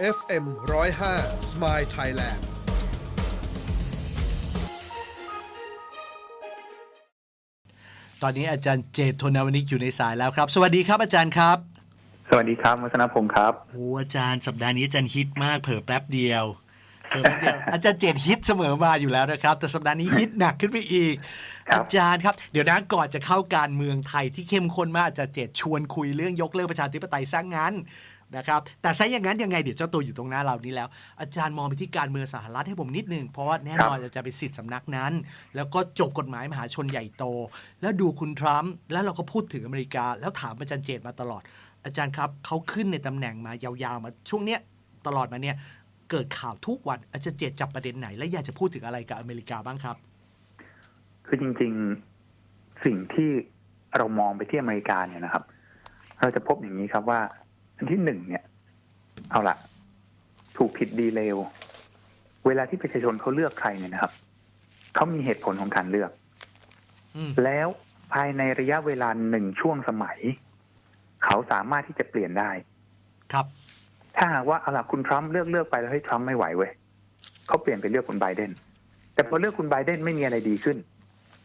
FM 105 Smile Thailand ตอนนี้อาจารย์เจตโทนาวนิกอยู่ในสายแล้วครับ สวัสดีครับอาจารย์ครับ สวัสดีครับวัฒนพงศ์ครับโอ้อาจารย์สัปดาห์นี้อาจารย์ฮิตมากเผลอแป๊บเดียวเผลอแป๊บเดียวอาจารย์เจตฮิตเสมอมาอยู่แล้วนะครับ แต่สัปดาห์นี้ฮิตหนักขึ้นไปอีก ครับ อาจารย์ครับ เดี๋ยวนะก่อนจะเข้าการเมืองไทยที่เข้มข้นมากอาจารย์เจตชวนคุยเรื่องยกเลิกประชาธิปไตยสร้างงาน นะครับแต่ซะอย่างนั้นยังไงเดี๋ยวเจ้าตัวอยู่ตรงหน้าเรานี้แล้ว อาจารย์มองไปที่การเมืองสหรัฐให้ผมนิดนึงเพราะว่าแน่นอนอาจารย์เป็นสิทธิ์สำนักนั้น แล้วก็จบกฎหมายมหาชนใหญ่โต แล้วดูคุณทรัมป์แล้วเราก็พูดถึงอเมริกา แล้วถามอาจารย์เจตมาตลอด อาจารย์ครับเขาขึ้นในตำแหน่งมายาวๆมาช่วงเนี้ยตลอดมาเนี่ยเกิดข่าวทุกวันอาจารย์เจตจับประเด็นไหน และอยากจะพูดถึงอะไรกับอเมริกาบ้างครับ คือจริงๆสิ่งที่เรามองไปที่อเมริกาเนี่ยนะครับ เราจะพบอย่างนี้ครับว่า อันที่หนึ่งเนี่ย เอาละถูกผิดดีเลวเวลาที่ประชาชนเขาเลือกใครเนี่ยนะครับเขามีเหตุผลของการเลือกอืมแล้วภายในระยะเวลาหนึ่งช่วงสมัย เขาสามารถที่จะเปลี่ยนได้ ครับ ถ้าหากว่าเอาล่ะคุณทรัมป์เลือกเลือกไปแล้วให้ทรัมป์ไม่ไหวเว้ยเขาเปลี่ยนไปเลือกคุณไบเดนแต่พอเลือกคุณไบเดนไม่มีอะไรดีขึ้น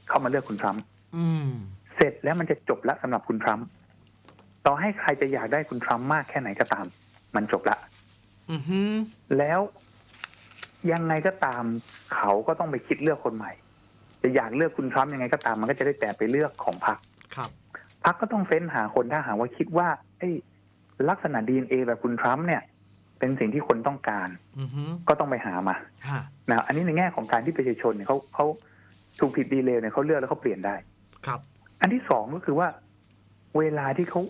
เขามาเลือกคุณทรัมป์อืมเสร็จแล้วมันจะจบละสำหรับคุณทรัมป์ ต่อให้ใครจะอยากได้คุณทรัมป์มากแค่ไหนก็ตาม มันจบละอือฮึแล้วยังไงก็ตาม เขาก็ต้องไปคิดเลือกคนใหม่ จะอยากเลือกคุณทรัมป์ยังไงก็ตาม มันก็จะได้แต่ไปเลือกของพรรคครับพรรคก็ต้องเฟ้นหาคนถ้าหากว่าคิดว่าไอ้ลักษณะดีเอ็นเอแบบคุณทรัมป์เนี่ย เป็นสิ่งที่คนต้องการอือฮึก็ต้องไปหามาฮะนะอันนี้ในแง่ของการที่ประชาชนเนี่ยเขาเขาถูกผิดดีเลย์เนี่ยเขาเลือกแล้วเขาเปลี่ยนได้ ครับ อันที่สองก็คือว่า เวลาที่เขา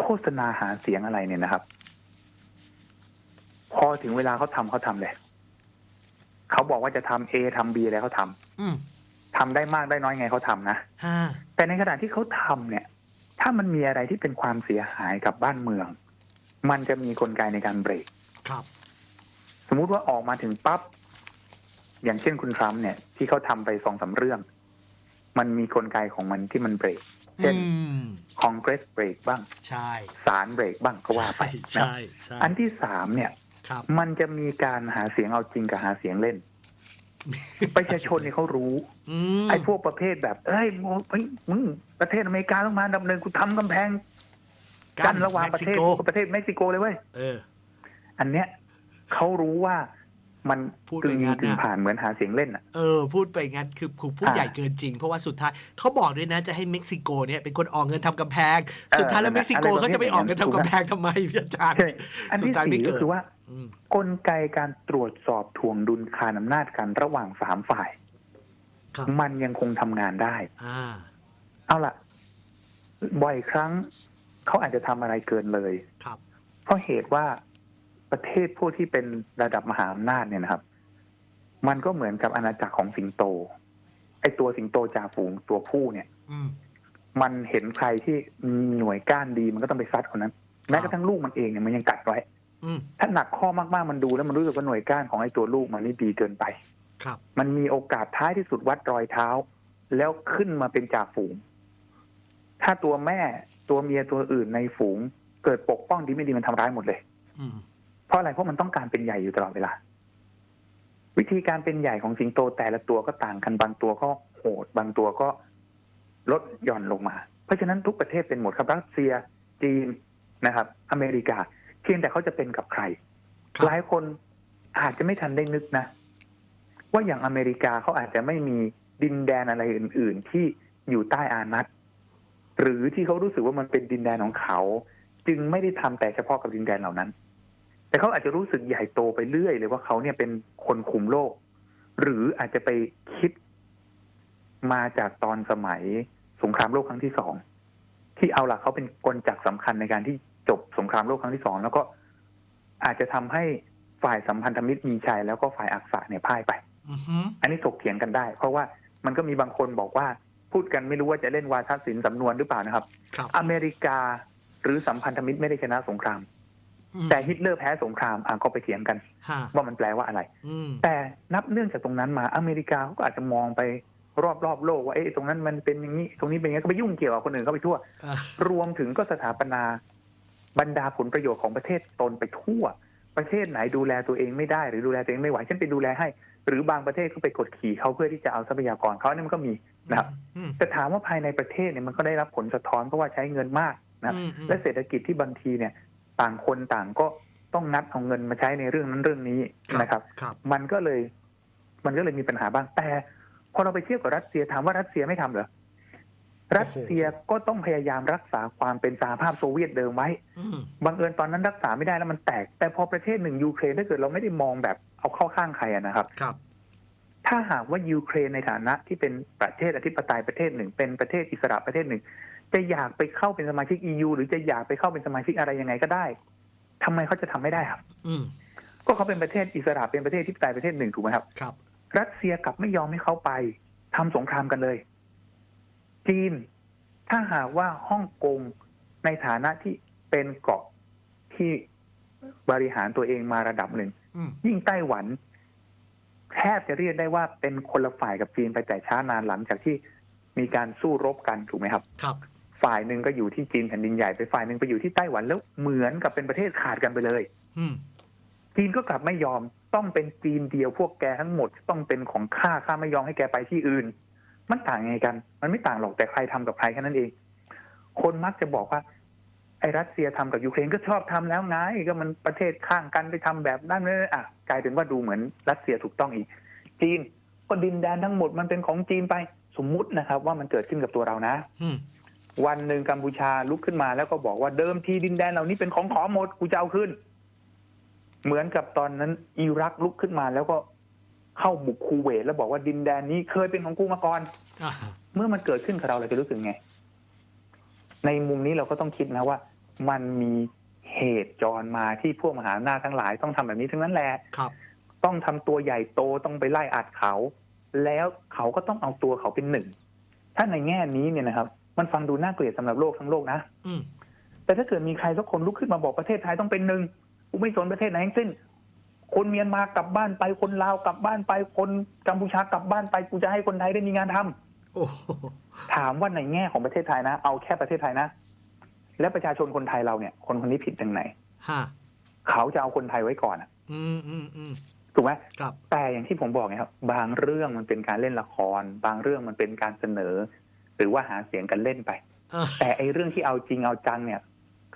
โฆษณาหาเสียงอะไรเนี่ยนะครับ พอถึงเวลาเขาทำเขาทำเลยเขาบอกว่าจะทำเอทำบีอะไรเขาทำอืมทำได้มากได้น้อยไงเขาทำนะฮะแต่ในขณะที่เขาทำเนี่ย ถ้ามันมีอะไรที่เป็นความเสียหายกับบ้านเมือง มันจะมีกลไกในการเบรกครับ สมมุติว่าออกมาถึงปั๊บอย่างเช่นคุณทรัมป์เนี่ย ที่เขาทำไปสองสามเรื่อง มันมีกลไกของมันที่มันเบรก เช่นอืมคอนเกรสเบรกบ้างใช่ศาลเบรกบ้างก็ว่าไปใช่นะใช่ใช่อันที่สามเนี่ยครับมันจะมีการหาเสียงเอาจริงกับหาเสียงเล่นประชาชนเนี่ยเขารู้อืมไอ้พวกประเภทแบบ เอ้ยมึงเฮ้ยมึงประเทศอเมริกาต้องมาดำเนินกูทำกำแพง กันระหว่างประเทศม็กซิโกประเทศเม็กซิโกเลยเว้ยเอออันเนี้ยเขารู้ว่า มันพูดกึ่งไปงั้นกึ่งน่ะผ่านเหมือนหาเสียงเล่นอะเออพูดไปงั้นคือคือพูดอ่าใหญ่เกินจริง เพราะว่าสุดท้ายเขาบอกด้วยนะจะให้เม็กซิโกเนี่ยเป็นคนออกเงินทำกำแพงเออสุดท้ายแล้วนั่นเม็กซิโกอะไรประเภทเขาจะไปออกเงินอย่างนั้นทำกำแพงทำไมอาจารย์ใช่อันสุดที่ท้ายไม่สี่ก็เกิดคือว่าอืมกลไกการตรวจสอบทวงดุลคานอำนาจกันระหว่างสามฝ่ายครับมันยังคงทำงานได้อ่าเอาล่ะ บ่อยครั้งเขาอาจจะทำอะไรเกินเลยครับเพราะเหตุว่า ประเทศพวกที่เป็นระดับมหาอำนาจเนี่ยนะครับ มันก็เหมือนกับอาณาจักรของสิงโต ไอตัวสิงโตจ่าฝูงตัวผู้เนี่ย อืม มันเห็นใครที่มีหน่วยก้านดีมันก็ต้องไปซัดคนนั้น แม้กระทั่งลูกมันเองเนี่ยมันยังกัดไว้ อืม ถ้าหนักข้อมากๆมันดูแล้วมันรู้สึกว่าหน่วยก้านของไอ้ตัวลูกมันนี่ดีเกินไป ครับ มันมีโอกาสท้ายที่สุดวัดรอยเท้า แล้วขึ้นมาเป็นจ่าฝูง ถ้าตัวแม่ตัวเมียตัวอื่นในฝูง เกิดปกป้องดีไม่ดีมันทำร้ายหมดเลย อืม เพราะอะไรเพราะมันต้องการเป็นใหญ่อยู่ตลอดเวลา วิธีการเป็นใหญ่ของสิงโตแต่ละตัวก็ต่างกันบางตัวก็โหดบางตัวก็ลดหย่อนลงมา เพราะฉะนั้นทุกประเทศเป็นหมดครับรัสเซีย จีนนะครับ อเมริกาเพียงแต่เขาจะเป็นกับใครครับหลายคนอาจจะไม่ทันได้นึกนะ ว่าอย่างอเมริกาเขาอาจจะไม่มีดินแดนอะไรอื่น ๆ ที่อยู่ใต้อานัตหรือที่เขารู้สึกว่ามันเป็นดินแดนของเขา จึงไม่ได้ทำแต่เฉพาะกับดินแดนเหล่านั้น แต่เขาอาจจะรู้สึกใหญ่โตไปเรื่อยเลยว่าเขาเนี่ยเป็นคนคุมโลก หรืออาจจะไปคิดมาจากตอนสมัยสงครามโลกครั้งที่สองที่เอาล่ะเขาเป็นกลจักรสำคัญในการที่จบสงครามโลกครั้งที่สองแล้วก็อาจจะทำให้ฝ่ายสัมพันธมิตรมีชัยแล้วก็ฝ่ายอักษะเนี่ยพ่ายไปอือฮึอันนี้ถกเถียงกันได้ เพราะว่ามันก็มีบางคนบอกว่าพูดกันไม่รู้ว่าจะเล่นวาทศิลป์สำนวนหรือเปล่านะครับครับอเมริกาหรือสัมพันธมิตรไม่ได้ชนะสงครามอืม แต่ฮิตเลอร์แพ้สงครามอะก็ไปเถียงกันฮะว่ามันแปลว่าอะไรอืมแต่นับเนื่องจากตรงนั้นมาอเมริกาเขาก็อาจจะมองไปรอบๆโลกว่าเอ๊ะตรงนั้นมันเป็นอย่างนี้ตรงนี้เป็นอย่างนี้ก็ไปยุ่งเกี่ยวกับคนอื่นเข้าไปทั่วอะรวมถึงก็สถาปนาบรรดาผลประโยชน์ของประเทศตนไปทั่วปประเทศไหนดูแลตัวเองไม่ได้หรือดูแลตัวเองไม่ไหวฉันไปดูแลให้ หรือบางประเทศก็ไปกดขี่เขาเพื่อที่จะเอาทรัพยากรเขาเนี่ยมันก็มีนะครับอืมแต่ถามว่าภายในประเทศเนี่ยมันก็ได้รับผลสะท้อนเพราะว่าใช้เงินมากนะครับอืมอืมและเศรษฐกิจที่บางทีเนี่ย ต่างคนต่างก็ต้องนัดเอาเงินมาใช้ในเรื่องนั้นเรื่องนี้นะครับครับ มันก็เลย มันก็เลยมีปัญหาบ้างแต่พอเราไปเทียบกับรัสเซียถามว่ารัสเซียไม่ทำเหรอรัสเซียก็ต้องพยายามรักษาความเป็นสหภาพโซเวียตเดิมไว้อืมบังเอิญตอนนั้นรักษาไม่ได้แล้วมันแตก แต่พอประเทศหนึ่งยูเครนถ้าเกิดเราไม่ได้มองแบบเอาเข้าข้างใครอะนะครับครับ ถ้าหากว่ายูเครนในฐานะที่เป็นประเทศอธิปไตยประเทศหนึ่ง เป็นประเทศอิสระประเทศหนึ่ง จะอยากไปเข้าเป็นสมาชิก EU หรือจะอยากไปเข้าเป็นสมาชิกอะไรยังไงก็ได้ทำไมเขาจะทำไม่ได้ครับ อืมก็เขาเป็นประเทศอิสระเป็นประเทศที่ปไตยประเทศหนึ่งถูกไหมครับ ครับ รัสเซียกลับไม่ยอมให้เขาไปทำสงครามกันเลย จีน ถ้าหากว่าฮ่องกงในฐานะที่เป็นเกาะที่บริหารตัวเองมาระดับหนึ่งอืมยิ่งไต้หวันแทบจะเรียกได้ว่าเป็นคนละฝ่ายกับจีนไปแต่ช้านานหลังจากที่มีการสู้รบกันถูกไหมครับ ครับ ฝ่ายหนึ่งก็อยู่ที่จีนแผ่นดินใหญ่ไปฝ่ายหนึ่งไปอยู่ที่ไต้หวันแล้วเหมือนกับเป็นประเทศขาดกันไปเลยอืมจีนก็กลับไม่ยอมต้องเป็นจีนเดียวพวกแกทั้งหมดต้องเป็นของข้าข้าไม่ยอมให้แกไปที่อื่น มันต่างไงกัน มันไม่ต่างหรอกแต่ใครทำกับใครแค่นั้นเอง คนมักจะบอกว่า ไอ้รัสเซียทำกับยูเครนก็ชอบทำแล้วไงก็มันประเทศข้างกันไปทำแบบนั้นเลยอะกลายเป็นว่าดูเหมือนรัสเซียถูกต้องอีก จีนก็ดินแดนทั้งหมดมันเป็นของจีนไปสมมุตินะครับ ว่ามันเกิดขึ้นกับตัวเรานะอืม วันหนึ่งกัมพูชาลุกขึ้นมาแล้วก็บอกว่าเดิมทีดินแดนเหล่านี้เป็นของขอหมดกูจะเอาขึ้น เหมือนกับตอนนั้น อิรักลุกขึ้นมาแล้วก็เข้าบุกคูเวตแล้วบอกว่าดินแดนนี้เคยเป็นของกูมาก่อนอ่าเมื่อมันเกิดขึ้นกับเราเราจะรู้สึกไง ในมุมนี้เราก็ต้องคิดนะว่า มันมีเหตุจรมาที่พวกมหาอำนาจทั้งหลายต้องทำแบบนี้ทั้งนั้นแหละครับ ต้องทำตัวใหญ่โตต้องไปไล่อัดเขา แล้วเขาก็ต้องเอาตัวเขาเป็นหนึ่ง ถ้าในแง่นี้เนี่ยนะครับ มันฟังดูน่าเกลียดสำหรับโลกทั้งโลกนะอืมแต่ถ้าเกิดมีใครสักคนลุกขึ้นมาบอกประเทศไทยต้องเป็นหนึ่งกูไม่สนประเทศไหนทั้งสิ้น คนเมียนมากลับบ้านไปคนลาวกลับบ้านไปคนกัมพูชากลับบ้านไปกูจะให้คนไทยได้มีงานทำโอ้โหถามว่าในแง่ของประเทศไทยนะ เอาแค่ประเทศไทยนะ และประชาชนคนไทยเราเนี่ย คนคนนี้ผิดตรงไหนฮะเขาจะเอาคนไทยไว้ก่อนอะอืมอืมอืมถูกไหมครับแต่อย่างที่ผมบอกไงครับ บางเรื่องมันเป็นการเล่นละคร บางเรื่องมันเป็นการเสนอ หรือว่าหาเสียงกันเล่นไปเออแต่ไอ้เรื่องที่เอาจริงเอาจังเนี่ย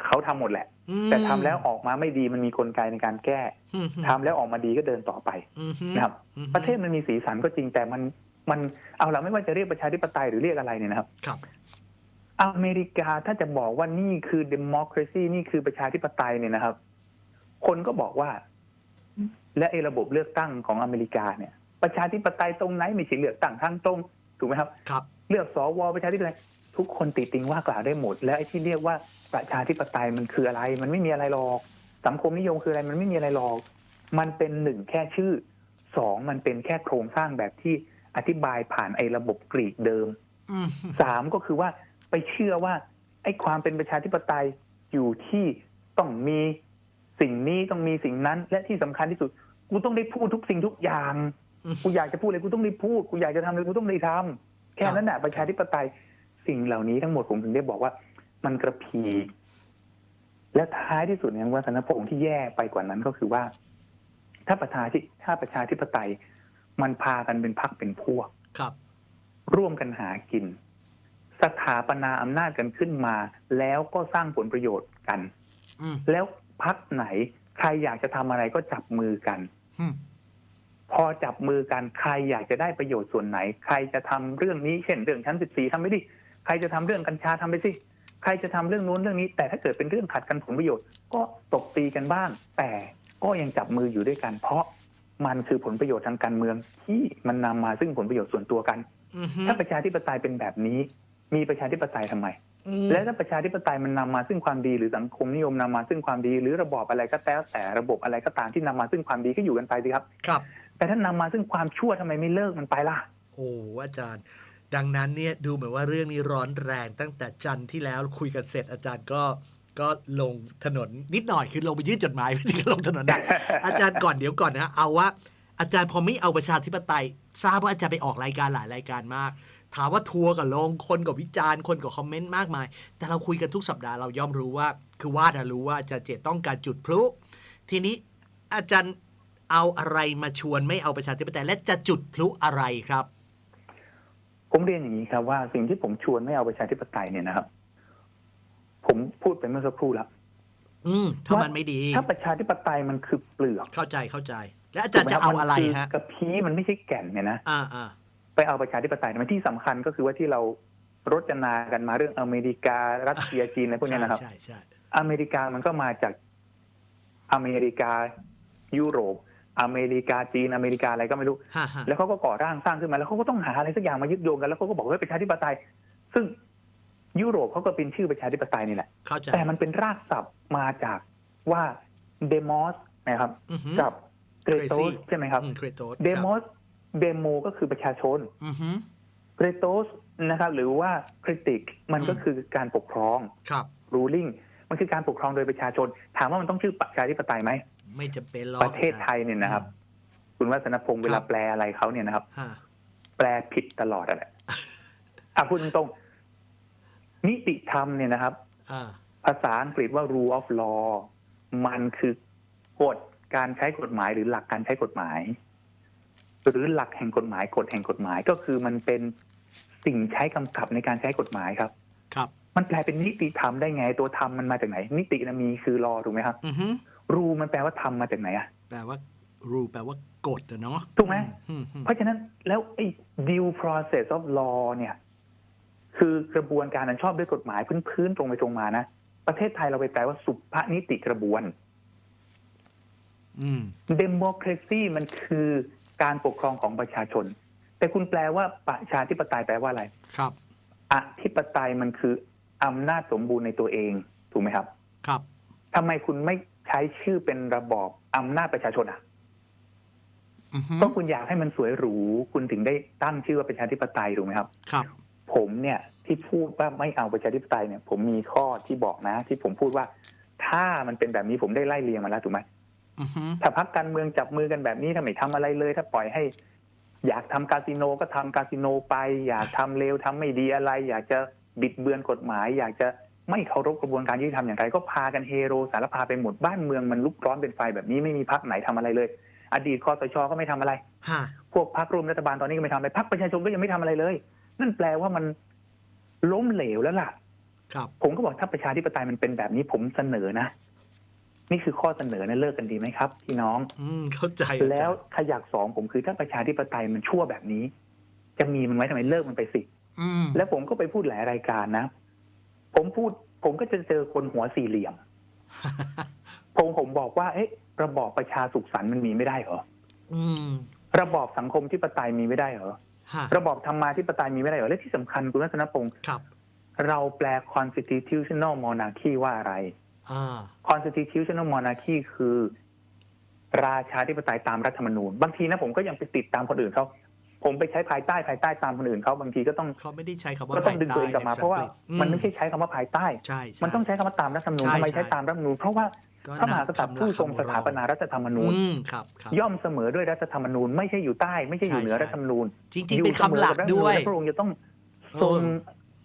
เขาทำหมดแหละอืมแต่ทำแล้วออกมาไม่ดีมันมีกลไกในการแก้อืมทำแล้วออกมาดีก็เดินต่อไปอืมนะครับอืมประเทศมันมีสีสันก็จริงแต่มันมันเอาละไม่ว่าจะเรียกประชาธิปไตยหรือเรียกอะไรเนี่ยนะครับครับ อเมริกาถ้าจะบอกว่านี่คือ democracy นี่คือประชาธิปไตยเนี่ยนะครับ คนก็บอกว่า และไอ้ระบบเลือกตั้งของอเมริกาเนี่ย ประชาธิปไตยตรงไหนไม่ใช่เลือกตั้งทางตรงถูกไหมครับ ครับ เลือกสวประชาธิปไตยทุกคนติติงว่ากล่าวได้หมด แล้วไอ้ที่เรียกว่าประชาธิปไตยมันคืออะไร มันไม่มีอะไรหรอกสังคมนิยมคืออะไรมันไม่มีอะไรหรอก มันเป็นหนึ่งแค่ชื่อสองมันเป็นแค่โครงสร้างแบบที่อธิบายผ่านไอ้ระบบกรีกเดิมอืมสามก็คือว่าไปเชื่อว่า ไอ้ความเป็นประชาธิปไตยอยู่ที่ต้องมีสิ่งนี้ต้องมีสิ่งนั้น และที่สำคัญที่สุด กูต้องได้พูดทุกสิ่งทุกอย่างอืมกูอยากจะพูดอะไรกูต้องได้พูด กูอยากจะทำอะไรกูต้องได้ทำ แค่นั้นแหละประชาธิปไตยสิ่งเหล่านี้ทั้งหมดผมถึงได้บอกว่า มันกระพีและท้ายที่สุดเนี่ยว่าสนพงษ์ที่แย่ไปกว่านั้นก็คือว่า ถ้าประชาธิถ้าประชาธิปไตย มันพากันเป็นพักเป็นพวกครับ ร่วมกันหากิน สถาปนาอำนาจกันขึ้นมา แล้วก็สร้างผลประโยชน์กันอืมแล้วพักไหน ใครอยากจะทำอะไรก็จับมือกันอืม พอจับมือกันใครอยากจะได้ประโยชน์ส่วนไหน ใครจะทำเรื่องนี้เช่นเรื่องชั้นสิบสี่ทำไปดิใครจะทำเรื่องกัญชาทำไปสิใครจะทำเรื่องนู้นเรื่องนี้ แต่ถ้าเกิดเป็นเรื่องขัดกันผลประโยชน์ ก็ตบตีกันบ้าง แต่ก็ยังจับมืออยู่ด้วยกัน เพราะมันคือผลประโยชน์ทางการเมืองที่มันนำมาซึ่งผลประโยชน์ส่วนตัวกันอืมถ้าประชาธิปไตยเป็นแบบนี้ มีประชาธิปไตยทำไมอืมและถ้าประชาธิปไตยมันนำมาซึ่งความดีหรือสังคมนิยมนำมาซึ่งความดี หรือระบอบอะไรก็แล้วแต่ระบบอะไรก็ตามที่นำมาซึ่งความดีก็อยู่กันไปสิครับ ครับ แต่ถ้านำมาซึ่งความชั่วทำไมไม่เลิกมันไปล่ะโอ้อาจารย์ ดังนั้นเนี่ยดูเหมือนว่าเรื่องนี้ร้อนแรงตั้งแต่จันทร์ที่แล้วคุยกันเสร็จอาจารย์ก็ก็ลงถนนนิดหน่อยคือลงไปยื่นจดหมายไม่ถึงกับลงถนนนะอาจารย์ก่อนเดี๋ยวก่อนนะเอาว่าอาจารย์พอไม่เอาประชาธิปไตยทราบว่าอาจารย์ไปออกรายการหลายรายการมาก ถามว่าทัวร์กับลงคนกับวิจารณ์คนกับคอมเมนต์มากมาย แต่เราคุยกันทุกสัปดาห์เราย่อมรู้ว่า คือว่าดอะรู้ว่าอาจารย์เจตต้องการจุดพลุทีนี้อาจารย์ เอาอะไรมาชวนไม่เอาประชาธิปไตยและจะจุดพลุอะไรครับ ผมเรียนอย่างนี้ครับว่าสิ่งที่ผมชวนไม่เอาประชาธิปไตยเนี่ยนะครับ ผมพูดไปเมื่อสักครู่แล้วอืมถ้าว่ามันไม่ดี ถ้าประชาธิปไตยมันคือเปลือกเข้าใจเข้าใจ แล้วอาจารย์จะเอาอะไรถูกหมคบฮะมันคืกระพี้มันไม่ใช่แก่นเนี่ยนะอ่าอ่าไปเอาประชาธิปไตยมันที่สำคัญก็คือว่าที่เรารจนากันมาเรื่องอเมริการัสเซียจีนอะไรพวกเนี้ยนะครับใช่ใช่อเมริกามันก็มาจากอเมริกายุโรป อเมริกาจีนอเมริกาอะไรก็ไม่รู้ฮ่าฮ่าแล้วเขาก็ก่อร่างสร้างขึ้นมาแล้วเขาก็ต้องหาอะไรสักอย่างมายึดโยงกันแล้วเขาก็บอกว่าประชาธิปไตย ซึ่งยุโรปเขาก็เป็นชื่อประชาธิปไตยนี่แหละ เข้าใจแต่มันเป็นรากศัพท์มาจากว่าเดโมสนะครับ อือหือ กับเกรโต Gracie สใช่ไหมครับอืมเครโตสเดโมสเดโมก็คือประชาชนอือหือ เกรโตสนะครับ หรือว่าคริติกมันก็อืม คือการปกครองครับ ruling มันคือการปกครองโดยประชาชน ถามว่ามันต้องชื่อประชาธิปไตยไหม ไม่จำเป็นหรอกประเทศไทยเนี่ยนะครับ คุณวัฒนพงศ์เวลาแปลอะไรเขาเนี่ยนะครับฮ่าแปลผิดตลอดอะแหละอะพูดตรงๆนิติธรรมเนี่ยนะครับ อ่า ภาษาอังกฤษว่า rule of law มันคือกฎการใช้กฎหมายหรือหลักการใช้กฎหมาย หรือหลักแห่งกฎหมายกฎแห่งกฎหมายก็คือมันเป็นสิ่งใช้กำกับในการใช้กฎหมายครับ ครับ มันแปลเป็นนิติธรรมได้ไงตัวธรรมมันมาจากไหน นิตินะมีคือรอถูกไหมครับ อือหือ รูมันแปลว่าธรรมมาจากไหนอะแปลว่า rule แปลว่ากฎอะเนาะถูกไหมอือืมเพราะฉะนั้นแล้วไอ้ due process of law เนี่ย คือกระบวนการอันชอบด้วยกฎหมายพื้นๆตรงไปตรงมานะ ประเทศไทยเราไปแปลว่าสุภนิติกระบวนอืม democracy มันคือการปกครองของประชาชน แต่คุณแปลว่าประชาธิปไตยแปลว่าอะไร ครับอธิปไตยมันคืออำนาจสมบูรณ์ในตัวเอง ถูกไหมครับ ครับทำไมคุณไม่ใช้ชื่อเป็นระบอบอำนาจประชาชนอะอือหือก็คุณอยากให้มันสวยหรู คุณถึงได้ตั้งชื่อว่าประชาธิปไตยถูกไหมครับ ครับ ผมเนี่ยที่พูดว่าไม่เอาประชาธิปไตยเนี่ย ผมมีข้อที่บอกนะ ที่ผมพูดว่า ถ้ามันเป็นแบบนี้ผมได้ไล่เรียงมาแล้วถูกไหมอือหือถ้าพักการเมืองจับมือกันแบบนี้ถ้าไม่ทำอะไรเลย ถ้าปล่อยให้ อยากทำคาสิโนก็ทำคาสิโนไป อยากทำเลวทำไม่ดีอะไร อยากจะบิดเบือนกฎหมาย อยากจะ ไม่เคารพกระบวนการยุติธรรมอย่างไรก็พากันเฮโรสารพาไปหมดบ้านเมืองมันลุกร้อนเป็นไฟแบบนี้ไม่มีพักไหนทำอะไรเลย อดีตคอสชก็ไม่ทำอะไรฮ่าพวกพรรคร่วมรัฐบาลตอนนี้ก็ไม่ทำอะไรพรรคประชาชนก็ยังไม่ทำอะไรเลย นั่นแปลว่ามันล้มเหลวแล้วล่ะ ครับ ผมก็บอกถ้าประชาธิปไตยมันเป็นแบบนี้ผมเสนอนะนี่คือข้อเสนอนะเลิกกันดีไหมครับ พี่น้อง อืมเข้าใจอาจารย์แล้วขยักสองผมคือถ้าประชาธิปไตยมันชั่วแบบนี้ จะมีมันไว้ทำไมเลิกมันไปสิอืมแล้วผมก็ไปพูดหลายรายการนะ ผมพูด ผมก็จะเจอคนหัวสี่เหลี่ยมผมผมบอกว่า เอ๊ะ ระบอบประชาสุขสันต์มันมีไม่ได้เหรออืมระบอบสังคมที่ปไตยมีไม่ได้เหรอฮ่าระบอบธรรมาธิปไตยมีไม่ได้เหรอและที่สำคัญคุณรัตนพงศ์ครับเราแปล constitutional monarchy ว่าอะไรอ่า constitutional monarchy คือ ราชาธิปไตยตามรัฐธรรมนูญ บางทีนะผมก็ยังไปติดตามคนอื่นเขา ผมไปใช้ภายใต้ภายใต้ตามคนอื่นเขาบางทีก็ต้องเขาไม่ได้ใช้คำว่าก็ต้องดึงตัวเองกลับมาภยใต้เพราะว่าใภษอังกฤษมันไม่ใช่ใช้คำว่าภายใต้ใช่ใช่มันต้องใช้คำว่าตามรัฐธรรมนูญใช่ทำไมใช่ใช้ตามรัฐธรรมนูญเพราะว่าก็พระมหากษัตริย์ผู้ทรงสถาปนารัฐธรรมนูญอืมครับครับย่อมเสมอด้วยรัฐธรรมนูญไม่ใช่อยู่ใต้ไม่ใช่อยู่เหนือใช่ใช่รัฐธรรมนูญจริงๆเป็นคำหลักด้วยอสมอกับรัฐธรรมนูญและพระองค์จะต้องเออทรง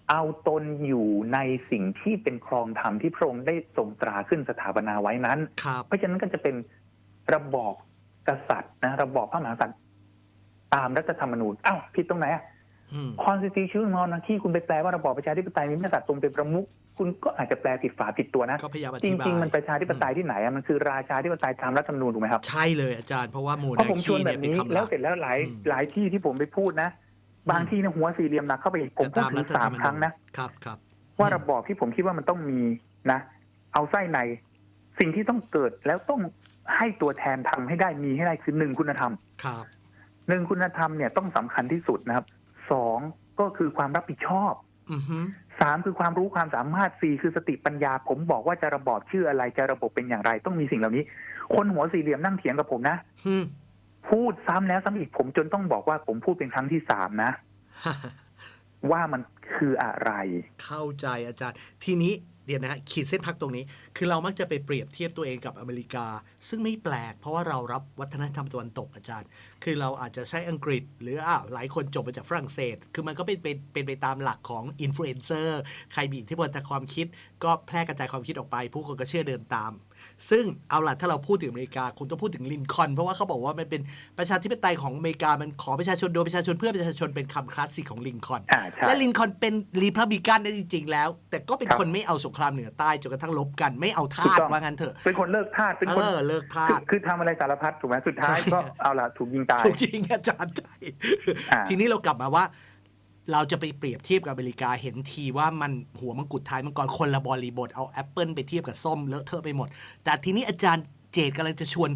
เอาตนอยู่ในสิ่งที่เป็นครองธรรมที่พระองค์ได้ทรงตราขึ้นสถาปนาไว้นั้นครับเพราะฉะนั้นก็จะเป็นระบอบกษัตริย์นะระบอบพระมหากษัตริย์ ตามรัฐธรรมนูญอ้าวผิดตรงไหนอะอืม constitutional monarchy คุณไปแปลว่าระบอบประชาธิปไตยมีพระมหากษัตริย์ทรงเป็นประมุขคุณก็อาจจะแปลผิดฝาผิดตัวนะก็พยายามอจธิบายริงๆมันประชาธิปไตยที่ไหนอะมันคือราชาธิปไตยตามรัฐธรรมนูญถูกไหมครับ ใช่เลยอาจารย์เพราะว่าโมเพราะนาผมชคีวนแบเนี่ยบเป็นนี้คำหแล้ลัวกเสร็จแล้วหลายอืมหลายที่ที่ผมไปพูดนะ บางที่ในะหัวสี่เหลี่ยมหนักเข้าไปอีกผมพูดตามถึรังฐธรสารมมนูญครั้งนะครับครับว่าระบอบที่ผมคิดว่ามันต้องมีนะ เอาไส้ใน สิ่งที่ต้องเกิดแล้วต้องให้ตัวแทนทำให้ได้มีให้ได้คือหนึ่งคุณธรรมครับ หนึ่งคุณธรรมเนี่ยต้องสำคัญที่สุดนะครับสองก็คือความรับผิดชอบอือฮึสามคือความรู้ความสามารถสี่คือสติปัญญา ผมบอกว่าจะระบอบชื่ออะไรจะระบบเป็นอย่างไร ต้องมีสิ่งเหล่านี้ คนหัวสี่เหลี่ยมนั่งเถียงกับผมนะอืมพูดซ้ำแล้วซ้ำอีกผมจนต้องบอกว่าผมพูดเป็นครั้งที่สามนะว่ามันคืออะไร เข้าใจอาจารย์ ทีนี้ เดี๋ยวนะ ขีดเส้นพักตรงนี้ คือเรามักจะไปเปรียบเทียบตัวเองกับอเมริกา ซึ่งไม่แปลก เพราะว่าเรารับวัฒนธรรมตะวันตกอาจารย์ คือเราอาจจะใช้อังกฤษ หรืออ้าวหลายคนจบมาจากฝรั่งเศส คือมันก็เป็นเป็นเป็นไปตามหลักของอินฟลูเอนเซอร์ใครมีอิทธิพลทางความคิด ก็แพร่กระจายความคิดออกไป ผู้คนก็เชื่อเดินตาม ซึ่งเอาล่ะถ้าเราพูดถึงอเมริกาคุณต้องพูดถึงลินคอล์นเพราะว่าเขาบอกว่ามันเป็นประชาธิปไตยของอเมริกามันขอประชาชนโดยประชาชนเพื่อประชาชนเป็นคำคลาสสิกของลินคอล์นอ่าใช่และลินคอล์นเป็นรีพับลิกันได้จริง ๆ แล้ว แต่ก็เป็นครับคนไม่เอาสงครามเหนือใต้จนกระทั่งลบกันไม่เอาทาถูสกต้องว่างั้นเถอะ เป็นคนเลิกทาสเป็นเอคนอเลิกทาคือสคือทำอะไรสารพัดถูกไหมสุดท้ายใช่ก็เอาละถูกยิงตายถูกยิงอาจารย์ใจอ่าทีนี้เรากลับมาว่า เราจะไปเปรียบเทียบกับอเมริกาเห็นทีว่ามันหัวมังกรท้ายมังกรคนละบริบทเอาแอปเปิลไปเทียบกับส้มเลอะเทอะไปหมด แต่ทีนี้อาจารย์เจตกำลังจะชวน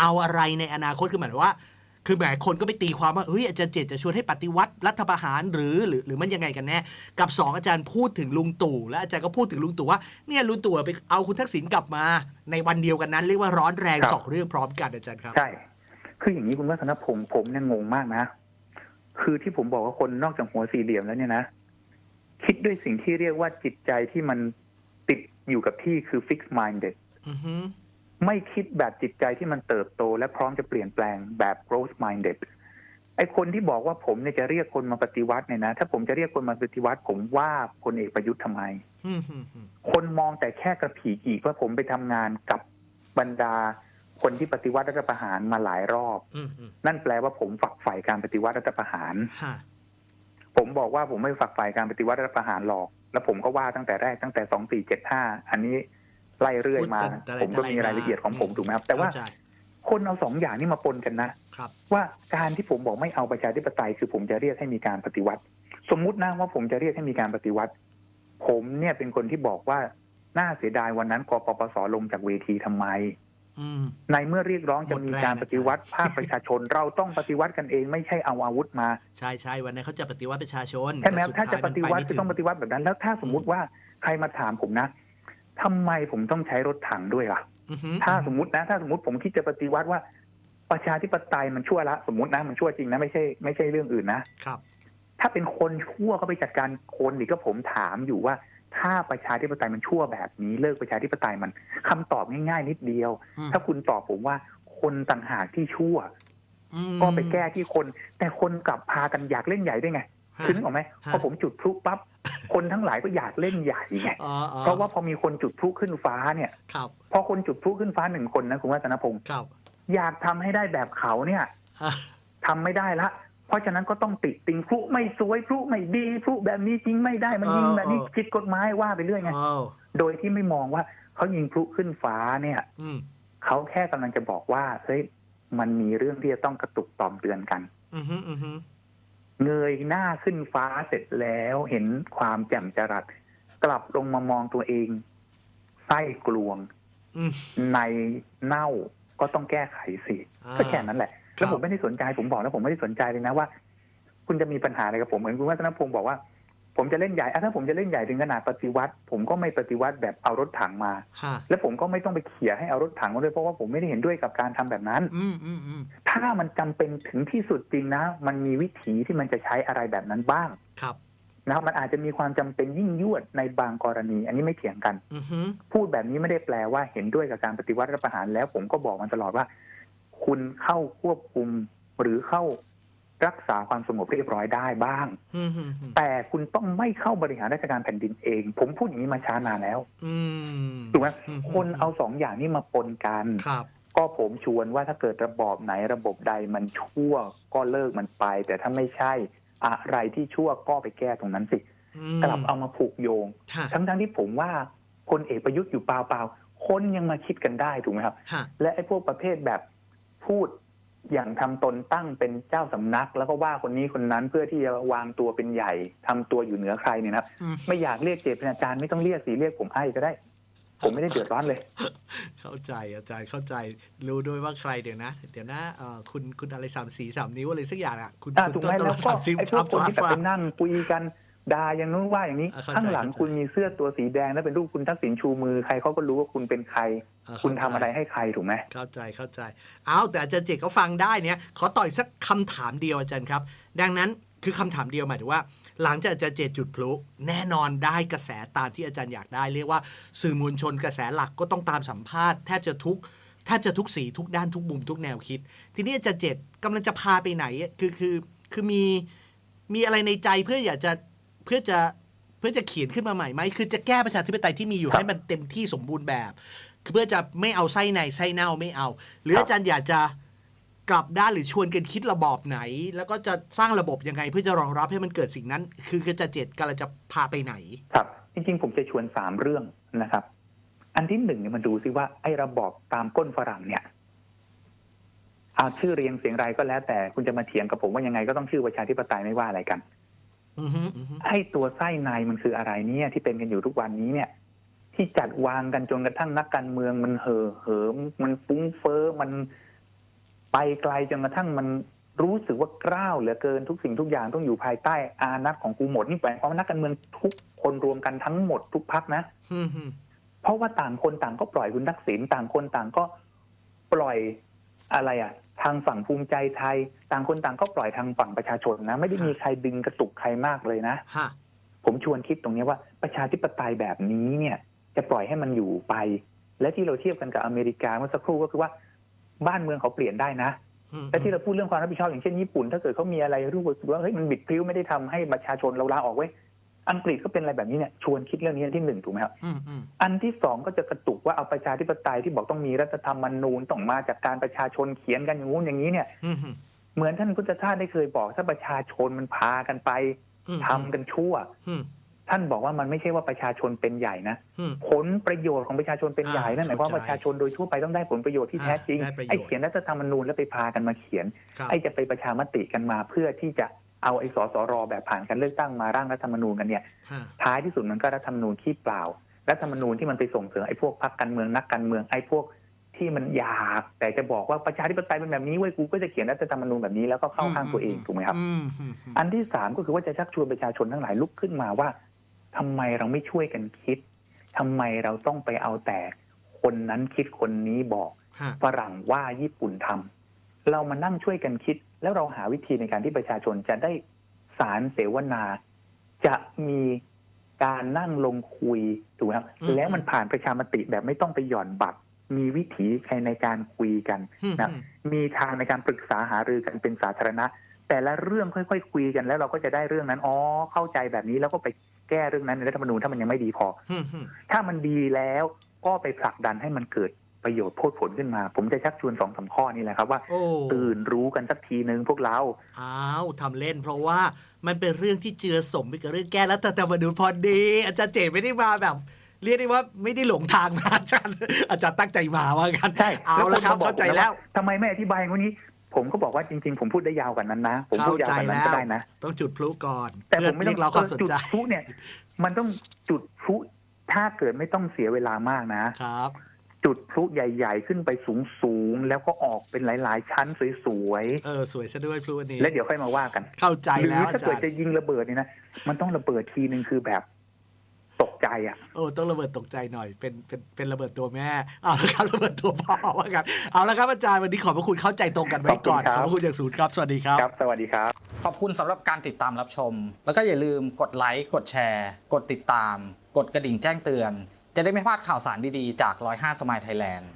เอาอะไรในอนาคตคือหมายว่า คือหมายคนก็ไปตีความว่าเฮ้ยอาจารย์เจตจะชวนให้ปฏิวัติรัฐประหารหรือหรือหรือมันยังไงกันแน่กับสองอาจารย์พูดถึงลุงตู่และอาจารย์ก็พูดถึงลุงตู่ว่าเนี่ยลุงตู่ไปเอาคุณทักษิณกลับมาในวันเดียวกันนั้นเรียกว่าร้อนแรงรสองเรื่องพร้อมกันอาจารย์ครับใช่คืออย่างนี้คุณวัฒนพงศ์ผมเนี่ยงงมากนะ คือที่ผมบอกว่าคนนอกจากหัวสี่เหลี่ยมแล้วเนี่ยนะคิดด้วยสิ่งที่เรียกว่าจิตใจที่มันติดอยู่กับที่คือ fixed minded อือฮึไม่คิดแบบจิตใจที่มันเติบโต และพร้อมจะเปลี่ยนแปลงแบบ growth minded ไอคนที่บอกว่าผมเนี่ยจะเรียกคนมาปฏิวัติเนี่ยนะ ถ้าผมจะเรียกคนมาปฏิวัติ ผมว่าพลเอกประยุทธ์ทำไมอืมอืมอืมคนมองแต่แค่กระผีกีกว่าผมไปทำงานกับบรรดา คนที่ปฏิวัติรัฐประหารมาหลายรอบอืมอืมนั่นแปลว่าผมฝักใฝ่การปฏิวัติรัฐประหารฮะผมบอกว่าผมไม่ฝักใฝ่การปฏิวัติรัฐประหารหรอก แล้วผมก็ว่าตั้งแต่แรกตั้งแต่สองสี่เจ็ดห้าอันนี้ไล่เรื่อยมาพูดแต่ผมก็มีรายละเอียดของผมถูกไหมครับ แต่ว่าเข้ใจคนเอาสองอย่างนี้มาปนกันนะครับว่าการที่ผมบอกไม่เอาประชาธิปไตยคือผมจะเรียกให้มีการปฏิวัติ สมมุตินะว่าผมจะเรียกให้มีการปฏิวัติ ผมเนี่ยเป็นคนที่บอกว่าน่าเสียดายวันนั้นกปปสลงจากเวทีทำไม อืม ในเมื่อเรียกร้องจะมีการปฏิวัติภาคประชาชน เราต้องปฏิวัติกันเองไม่ใช่เอาอาวุธมา ใช่ใช่วันนั้นเขาจะปฏิวัติประชาชนใช่ไหมแต่สุดถ้าจะท้ยปมันฏิวัติไม่จะต้องปฏิวัติแบบนั้น แล้วถ้าสมมุติว่าใครมาถามผมนะทำไมผมต้องใช้รถถังด้วยล่ะอือฮึถ้าสมมตินะ ถ้าสมมติผมคิดจะปฏิวัติว่า ประชาธิปไตยมันชั่วละสมมตินะมันชั่วจริงนะไม่ใช่ ไม่ใช่เรื่องอื่นนะครับ ถ้าเป็นคนชั่วก็ไปจัดการคนอีกก็ผมถามอยู่ว่า ถ้าประชาธิปไตยมันชั่วแบบนี้เลิกประชาธิปไตยมันคำตอบง่ายๆ นิดเดียวอืมถ้าคุณตอบผมว่าคนต่างหากที่ชั่วอืมก็ไปแก้ที่คน แต่คนกลับพากันอยากเล่นใหญ่ด้วยไงฮะถึงออกไหมฮะพอผมจุดพลุปั๊บคนทั้งหลายก็อยากเล่นใหญ่ไงอ๋ออ๋อเพราะว่าพอมีคนจุดพลุขึ้นฟ้าเนี่ยครับพอคนจุดพลุขึ้นฟ้าหนึ่งคนนะคุณวัฒนพงศ์ครับอยากทำให้ได้แบบเขาเนี่ยอะทำไม่ได้ละ เพราะฉะนั้นก็ต้องติติงพลุไม่สวยพลุไม่ดีพลุแบบนี้จริงไม่ได้มันยิงแบบนี้ผิดกฎหมายว่าไปเรื่อยไงโอ้โดยที่ไม่มองว่าเขายิงพลุขึ้นฟ้าเนี่ยอืมเขาแค่กำลังจะบอกว่าเฮ้ยมันมีเรื่องที่จะต้องกระตุกต่อมเตือนกันอือฮึอือฮึเงยหน้าขึ้นฟ้าเสร็จแล้วเห็นความแจ่มจรัสกลับลงมามองตัวเองไส้กลวงอืมในเน่าก็ต้องแก้ไขสิอ่าก็แค่นั้นแหละ แล้วคผรับมไม่ได้สนใจผมบอกแล้วผมไม่ได้สนใจเลยนะว่า คุณจะมีปัญหาอะไรกับผมเหมือนคุณวัฒนพงศ์บอกว่า ผมจะเล่นใหญ่อะถ้าผมจะเล่นใหญ่ถึงขนาดปฏิวัติ ผมก็ไม่ปฏิวัติแบบเอารถถังมาฮะแล้วผมก็ไม่ต้องไปเขี่ยให้เอารถถังมาด้วยเพราะว่าผมไม่ได้เห็นด้วยกับการทำแบบนั้นอืมอืมอืมถ้ามันจำเป็นถึงที่สุดจริงนะ มันมีวิถีที่มันจะใช้อะไรแบบนั้นบ้างครับนะครับมันอาจจะมีความจำเป็นยิ่งยวดในบางกรณี อันนี้ไม่เถียงกันอือฮึพูดแบบนี้ไม่ได้แปลว่าเห็นด้วยกับการปฏิวัติรัฐประหารแล้ว ผมก็บอกมันตลอดว่า คุณเข้าควบคุมหรือเข้ารักษาความสงบเรียบร้อยได้บ้างอืมอืมอืมแต่คุณต้องไม่เข้าบริหารราชการแผ่นดินเอง ผมพูดอย่างนี้มาช้านานแล้วอืมถูกไหมอืมคนเอาสองอย่างนี้มาปนกันครับก็ผมชวนว่าถ้าเกิดระบอบไหนระบบใดมันชั่วก็เลิกมันไป แต่ถ้าไม่ใช่อะไรที่ชั่วก็ไปแก้ตรงนั้นสิอืมกลับเอามาผูกโยงฮะทั้งทั้งๆที่ผมว่าพลเอกประยุทธ์อยู่เปล่าๆคนยังมาคิดกันได้ถูกไหมครับฮะและไอ้พวกประเภทแบบ พูดอย่างทำตนตั้งเป็นเจ้าสำนัก แล้วก็ว่าคนนี้คนนั้นเพื่อที่จะวางตัวเป็นใหญ่ทำตัวอยู่เหนือใครเนี่ยนะครับอืมไม่อยากเรียกเจเป็นอาจารย์ไม่ต้องเรียกสิเรียกผมไอ้ก็ได้ ผมไม่ได้เดือดร้อนเลย เข้าใจอาจารย์เข้าใจรู้ด้วยว่าใครเดี๋ยวนะ เดี๋ยวนะเอ่อคุณคุณอะไรสามสีสามนิ้วอะไรสักอย่างอะคุณอ่าคุณถูกไหมต้นแล้วก็สามสิบไอ้พวสากมคนสามที่แบบสาไปมนั่งคุยกันด่าอย่างนู้นว่าอย่างนี้อ่าเข้าใจข้างหลังเข้าใจคุณมีเสื้อตัวสีแดงแล้วเป็นรูปคุณทักษิณชูมือใครเขาก็รู้ว่าคุณเป็นใครเอ่อ คุณทำเข้าใจอะไรให้ใครถูกไหมเข้าใจเข้าใจ เอาแต่อาจารย์เจตก็ฟังได้เนี่ยขอต่อยสักคำถามเดียวอาจารย์ครับ ดังนั้นคือคำถามเดียวหมายถึงว่า หลังจากอาจารย์เจตจุดพลุแน่นอนได้กระแสตามที่อาจารย์อยากได้ เรียกว่าสื่อมวลชนกระแสหลักก็ต้องตามสัมภาษณ์แทบจะทุกแทบจะทุกสีทุกด้านทุกมุมทุกแนวคิด ทีนี้อาจารย์เจตกำลังจะพาไปไหนคือคือคือมีมีอะไรในใจเพื่ออยากจะเพื่อจะเพื่อจะเขียนขึ้นมาใหม่ไหมคือจะแก้ประชาธิปไตยที่มีอยู่ครับให้มันเต็มที่สมบูรณ์แบบ เพื่อจะไม่เอาไส้ในไส้เน่าไม่เอา หรือครับอาจารย์อยากจะกลับด้านหรือชวนกันคิดระบอบไหน แล้วก็จะสร้างระบบยังไงเพื่อจะรองรับให้มันเกิดสิ่งนั้น คือคือจะเจ็ดกำลังจะพาไปไหน ครับ จริงๆ ผมจะชวนสามเรื่องนะครับ อันที่หนึ่งเนี่ยมันดูซิว่าไอ้ระบอบตามก้นฝรั่งเนี่ยเอาชื่อเรียงเสียงไรก็แล้ว แต่คุณจะมาเถียงกับผมว่ายังไงก็ต้องชื่อประชาธิปไตยไม่ว่าอะไรกันอือฮึอือฮึไอ้ตัวไส้ในมันคืออะไรเนี่ยที่เป็นกันอยู่ทุกวันนี้เนี่ย ที่จัดวางกันจนกระทั่งนักการเมืองมันเห่อเหิม มันฟุ้งเฟ้อมันไปไกลจนกระทั่งมันรู้สึกว่ากล้าวเหลือเกินทุกสิ่งทุกอย่างต้องอยู่ภายใต้อานัตของกูหมดนี่แปลความว่านักการเมืองทุกคนรวมกันทั้งหมดทุกพักนะอือฮึเพราะว่าต่างคนต่างก็ปล่อยคุณทักษิณต่างคนต่างก็ปล่อยอะไรอะ ทางฝั่งภูมิใจไทย ต่างคนต่างก็ปล่อยทางฝั่งประชาชนนะ ไม่ได้มีใครดึงกระตุกใครมากเลยนะฮะผมชวนคิดตรงนี้ว่าประชาธิปไตยแบบนี้เนี่ย จะปล่อยให้มันอยู่ไป และที่เราเทียบกันกับอเมริกาเมื่อสักครู่ก็คือว่าบ้านเมืองเขาเปลี่ยนได้นะอืมและที่เราพูดเรื่องความรับผิดชอบอย่างเช่นญี่ปุ่น ถ้าเกิดเขามีอะไรรู้สึกว่าเฮ้ยมันบิดพริ้วไม่ได้ทำให้ประชาชนเราลาออกไว้ยอังกฤษก็เป็นอะไรแบบนี้เนี่ยชวนคิดเรื่องนี้อันที่หนึ่งถูกไหมครับอืมอืมอันที่สองก็จะกระตุกว่าเอาประชาธิปไตยที่บอกต้องมีรัฐธรรมนูญต้องมาจากการประชาชนเขียนกันอย่างงู้นอย่างนี้เนี่ยอืมฮึเหมือนท่านพุทธทาสได้เคยบอกถ้าประชาชนมันพากันไปอืมทำกันชั่วอืม ท่านบอกว่ามันไม่ใช่ว่าประชาชนเป็นใหญ่นะอืมผลประโยชน์ของประชาชนเป็นใหญ่อ่านั่นหมายความว่าเข้าใจประชาชนโดยทั่วไปต้องได้ผลประโยชน์ที่แท้จริงอ่าได้ประโยชน์ไอ้เขียนรัฐธรรมนูญแล้วไปพากันมาเขียนครับไอ้จะไปประชามติกันมาเพื่อที่จะเอาไอ้สสรแบบผ่านการเลือกตั้งมาร่างรัฐธรรมนูญกันเนี่ยฮะท้ายที่สุดมันก็รัฐธรรมนูญที่เปล่า รัฐธรรมนูญที่มันไปส่งเสริมไอ้พวกพรรคการเมืองนักการเมืองไอ้พวกที่มันอยากแต่จะบอกว่าประชาธิปไตยเป็นแบบนี้เว้ยกูก็จะเขียนรัฐธรรมนูญแบบนี้แล้วก็เข้าข้างตัวเองถูกไหมครับอืมอืมอืมอันที่สามก็คือว่าจะชักชวนประชาชนทั้งหลายลุกขึ้นมาว่า ทำไมเราไม่ช่วยกันคิดทำไมเราต้องไปเอาแต่ คนนั้นคิดคนนี้บอกฮะฝรั่งว่าญี่ปุ่นทำเรามานั่งช่วยกันคิด แล้วเราหาวิธีในการที่ประชาชนจะได้สารเสวนา จะมีการนั่งลงคุยถูกไหมครับอืมแล้วมันผ่านประชามติแบบไม่ต้องไปหย่อนบัตร มีวิถีในการคุยกันอืมนะอืมมีทางในการปรึกษาหารือกันเป็นสาธารณะ แต่ละเรื่องค่อย ๆ คุยกันแล้วเราก็จะได้เรื่องนั้นอ๋อเข้าใจแบบนี้แล้วก็ไป แก้เรื่องนั้นในรัฐธรรมนูญถ้ามันยังไม่ดีพออืมอืมถ้ามันดีแล้วก็ไปผลักดันให้มันเกิดประโยชน์โพดผลขึ้นมา ผมจะชักชวนสองสามข้อนี้แหละครับว่าโอ้ตื่นรู้กันสักทีหนึ่งพวกเราอ้าวทำเล่น เพราะว่ามันเป็นเรื่องที่เจือสมไปกับเรื่องแก้แล้วแต่แต่มาดูพอดี อาจารย์เจตไม่ได้มาแบบเรียกได้ว่าไม่ได้หลงทางนะอาจารย์อาจารย์ตั้งใจมาว่ากันใช่เอาละครับณมเข้าใจแล้วทำไมไม่อธิบายอย่างนี้ ผมก็บอกว่าจริง ๆ ผมพูดได้ยาวกว่านั้นนะ ผมพูดยาวกว่านั้นก็ได้นะต้องจุดพลุก่อน แต่เพื่ผอมไม่เรีต้ยอกงเราความสนจุดใจพลุเนี่ย มันต้องจุดพลุถ้าเกิดไม่ต้องเสียเวลามากนะครับ จุดพลุใหญ่ ๆ ขึ้นไปสูงๆแล้วก็ออกเป็นหลาย ๆ ชั้นสวยเออสวยซะด้วยพลุอันนี้ๆแล้วเดี๋ยวค่อยมาว่ากัน เข้าใจหรืแล้วถ้าอาจาเกิดรย์จะยิงระเบิดเนี่ยนะมันต้องระเบิดทีนึงคือแบบ ตกใจอะโอ้ต้องระเบิดตกใจหน่อยเป็นเป็นเป็นระเบิดตัวแม่เอาละครับระเบิดตัวพ่อว่ากันเอาละครับอาจารย์วันนี้ขอบพระคุณเข้าใจตรงกันไว้ก่อนขอบคุณครับขอบพระคุณอย่างสูงครับสวัสดีครับครับสวัสดีครับ ขอบคุณสำหรับการติดตามรับชม แล้วก็อย่าลืมกดไลค์กดแชร์ กดติดตาม กดกระดิ่งแจ้งเตือน จะได้ไม่พลาดข่าวสารดีๆจาก105สมายไทยแลนด์